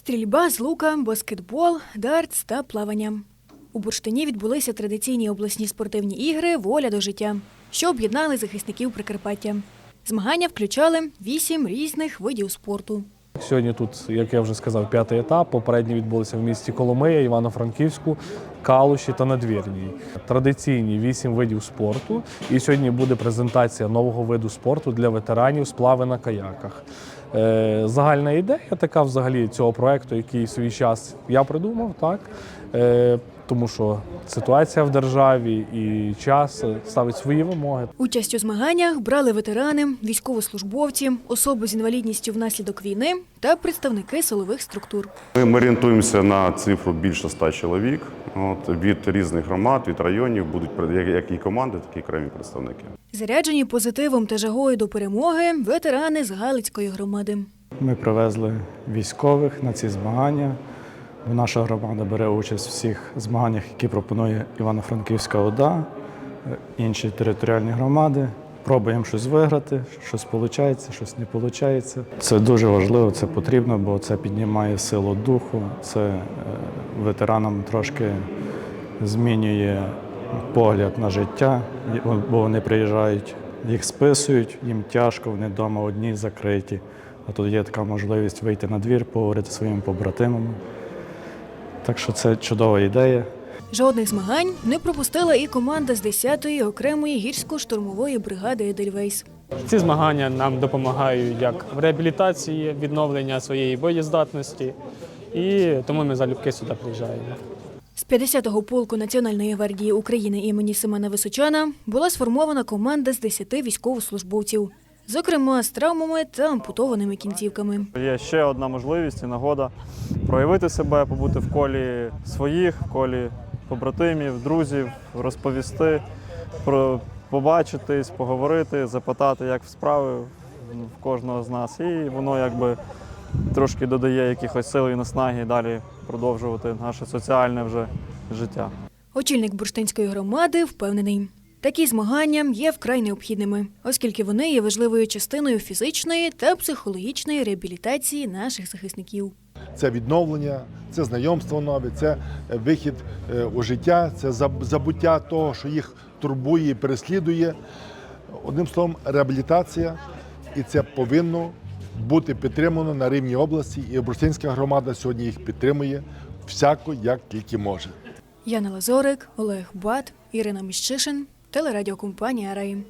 Стрільба з лука, баскетбол, дартс та плавання. У Бурштині відбулися традиційні обласні спортивні ігри Воля до життя, що об'єднали захисників Прикарпаття. Змагання включали вісім різних видів спорту. Сьогодні тут, як я вже сказав, п'ятий етап. Попередні відбулися в місті Коломия, Івано-Франківську, Калуші та Надвірній. Традиційні вісім видів спорту. І сьогодні буде презентація нового виду спорту для ветеранів сплави на каяках. Е, Загальна ідея така взагалі цього проекту, який свій час я придумав, так. Тому що ситуація в державі і час ставить свої вимоги. Участь у змаганнях брали ветерани, військовослужбовці, особи з інвалідністю внаслідок війни та представники силових структур. Ми ми орієнтуємося на цифру більше ста чоловік. От, від різних громад, від районів будуть як і команди, так і окремі представники. Заряджені позитивом та жагою до перемоги ветерани з Галицької громади. Ми привезли військових на ці змагання. Наша громада бере участь у всіх змаганнях, які пропонує Івано-Франківська ОДА, е, інші територіальні громади. Пробуємо щось виграти, щось виходить, щось не виходить. Це дуже важливо, це потрібно, бо це піднімає силу духу, це е, ветеранам трошки змінює погляд на життя, бо вони приїжджають, їх списують, їм тяжко, вони вдома одні закриті. А тут є така можливість вийти на двір, поговорити своїми побратимами. Так що це чудова ідея. Жодних змагань не пропустила і команда з 10-ї окремої гірсько-штурмової бригади Едельвейс. Ці змагання нам допомагають як в реабілітації, відновлення своєї боєздатності, і тому ми залюбки сюди приїжджаємо. З 50-го полку Національної гвардії України імені Семена Височана була сформована команда з 10 військовослужбовців, зокрема з травмами та ампутованими кінцівками. Є ще одна можливість і нагода проявити себе, побути в колі своїх, в колі побратимів, друзів, розповісти, про побачитись, поговорити, запитати, як справи в кожного з нас. І воно якби трошки додає якихось сил і наснаги далі продовжувати наше соціальне вже життя. Очільник бурштинської громади впевнений. Такі змагання є вкрай необхідними, оскільки вони є важливою частиною фізичної та психологічної реабілітації наших захисників. це відновлення, це знайомство нове, це е, вихід е, у життя, це забуття того, що їх турбує і переслідує. Одним словом, реабілітація, і це повинно бути підтримано на рівні області. І Бурштинська громада сьогодні їх підтримує всяко, як тільки може. Яна Лазорик, Олег Бат, Ірина Міщишин, телерадіокомпанія Раїм.